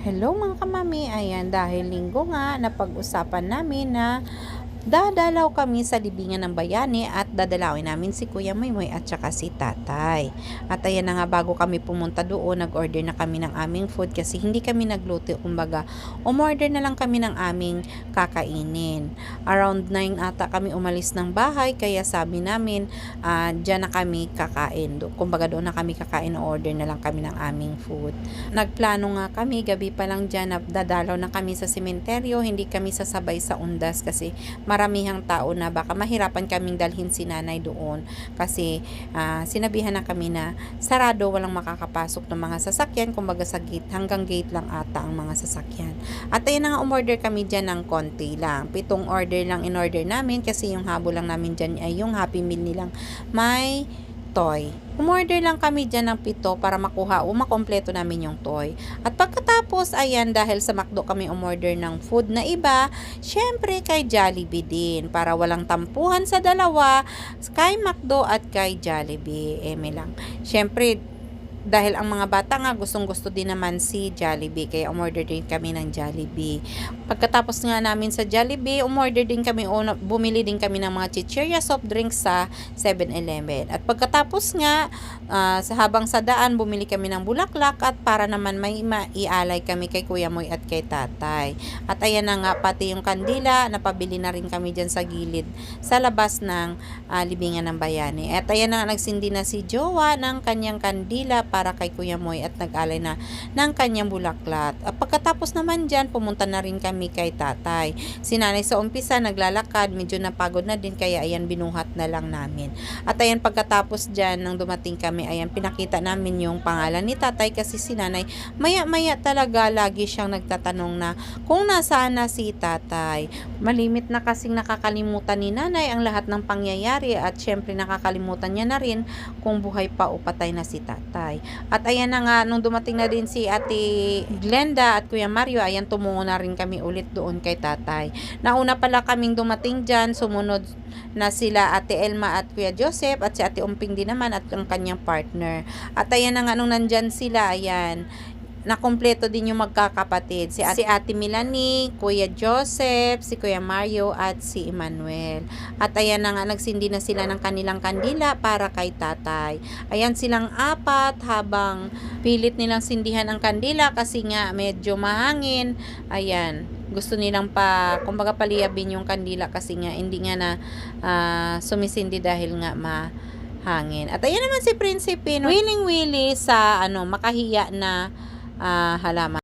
Hello mga kamami, ayan dahil linggo nga napag-usapan namin na dadalaw kami sa libingan ng bayani at dadalawin namin si Kuya Moymoy at saka si Tatay. At ayan na nga bago kami pumunta doon, nag-order na kami ng aming food kasi hindi kami nagluto, kumbaga umorder na lang kami ng aming kakainin. Around 9 ata kami umalis ng bahay kaya sabi namin ah dyan na kami kakain. Kumbaga doon na kami kakain, order na lang kami ng aming food. Nagplano nga kami, gabi pa lang dyan, dadalaw na kami sa sementeryo, hindi kami sasabay sa undas kasi maramihang tao na baka mahirapan kaming dalhin si nanay doon kasi ah, sinabihan na kami na sarado, walang makakapasok ng mga sasakyan, kumbaga sa gate, hanggang gate lang ata ang mga sasakyan. At ayun na nga, umorder kami dyan ng konti lang. Pitong order lang in-order namin kasi yung habol lang namin dyan ay yung Happy Meal nilang may toy. Umorder lang kami dyan ng pito para makuha o makompleto namin yung toy. At pagkatapos, ayan, dahil sa McDo kami umorder ng food na iba, syempre kay Jollibee din. Para walang tampuhan sa dalawa, kay McDo at kay Jollibee. Eme lang. Syempre, dahil ang mga bata nga gustong gusto din naman si Jollibee kaya umorder din kami ng Jollibee. Pagkatapos nga namin sa Jollibee umorder din kami o na- bumili din kami ng mga chichirya soft drinks sa 7-Eleven at pagkatapos nga ah, sa habang sa daan bumili kami ng bulaklak at para naman may maialay kami kay Kuya Moy at kay Tatay. At ayan na nga pati yung kandila napabili na rin kami dyan sa gilid sa labas ng ah, libingan ng bayani. At ayan na nga nagsindi na si Jowa ng kanyang kandila para kay Kuya Moy at nag-alay na ng kanyang bulaklat. At pagkatapos naman dyan, pumunta na rin kami kay tatay. Si nanay sa umpisa naglalakad, medyo napagod na din kaya ayan binuhat na lang namin. At ayan pagkatapos dyan, nang dumating kami, ayan pinakita namin yung pangalan ni tatay kasi si nanay maya-maya talaga lagi siyang nagtatanong na kung nasaan na si tatay. Malimit na kasing nakakalimutan ni nanay ang lahat ng pangyayari at syempre nakakalimutan niya na rin kung buhay pa o patay na si tatay. At ayan na nga, nung dumating na din si ate Glenda at Kuya Mario, ayan tumungo na rin kami ulit doon kay tatay. Nauna pala kaming dumating dyan, sumunod na sila ate Elma at Kuya Joseph at si ate Umping din naman at ang kanyang partner. At ayan na nga, nung nandyan sila, ayan, nakompleto din yung magkakapatid. Si si ate Milani, Kuya Joseph, si Kuya Mario, at si Emmanuel. At ayan na nga, nagsindi na sila ng kanilang kandila para kay tatay. Ayan silang apat habang pilit nilang sindihan ang kandila kasi nga medyo mahangin. Ayan, gusto nilang pa, kumbaga paliyabin yung kandila kasi nga hindi nga na ah, sumisindi dahil nga ma hangin. At ayan naman si Prinsipe, no, willing-willy sa ano, makahiya na ah, halaman.